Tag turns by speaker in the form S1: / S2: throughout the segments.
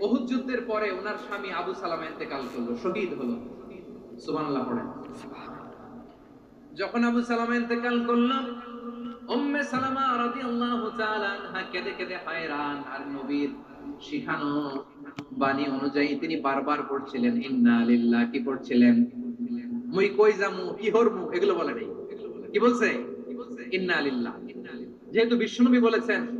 S1: ওহুদ যুদ্ধের পরে ওনার স্বামী আবু সালামা ইন্তেকাল করল শহীদ হলো। সুবহানাল্লাহ পড়েন। যখন আবু সালামা ইন্তেকাল করল উম্মে সালামা রাদিয়াল্লাহু তাআলা আনহা কেঁদে কেঁদে হায়রান আর নবীর শিখানো বাণী অনুযায়ী তিনি বারবার পড়ছিলেন ইন্না লিল্লাহ কি পড়ছিলেন? মুই কই যামু? কি হরমু? এগুলো বলে নেই। কি বলছে? ইন্না লিল্লাহ যেহেতু বিষ্ণুনবী বলেছেন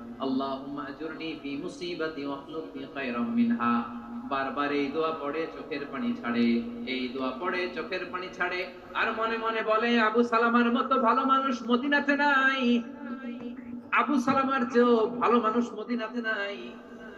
S1: আল্লাহুম্মা আজুরনি ফি মুসিবাতি ওয়া আখলুফনি খায়রাম মিনহা। বারবার এই দোয়া পড়ে, চোখের পানি ছাড়ে। এই দোয়া পড়ে, চোখের পানি ছাড়ে। আর মনে মনে বলে, আবু সালামার মতো ভালো মানুষ মদিনাতে নাই। আবু সালামার চেয়েও ভালো মানুষ মদিনাতে নাই।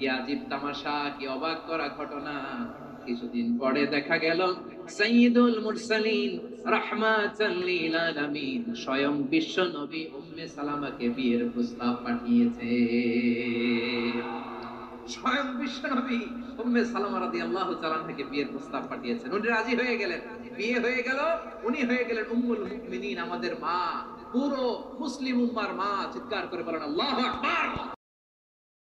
S1: কি আজীব তামাশা, কি অবাক করা ঘটনা। কিছুদিন পরে দেখা গেল, সাইয়্যিদুল মুরসালিন রাহমাতাল লিল আলামিন স্বয়ং বিশ্ব নবী উম্মে সালামাকে বিয়ের প্রস্তাব পাঠিয়েছে। স্বয়ং বিশ্ব নবী উম্মে সালামা রাদিয়াল্লাহু তাআলা থেকে বিয়ের প্রস্তাব পাঠিয়েছেন। উনি রাজি হয়ে গেলেন। বিয়ে হয়ে গেল, উনি হয়ে গেলেন উম্মুল মুমিনিন, আমাদের মা, পুরো মুসলিম উম্মার মা। চিৎকার করে বলেন, আল্লাহু আকবার!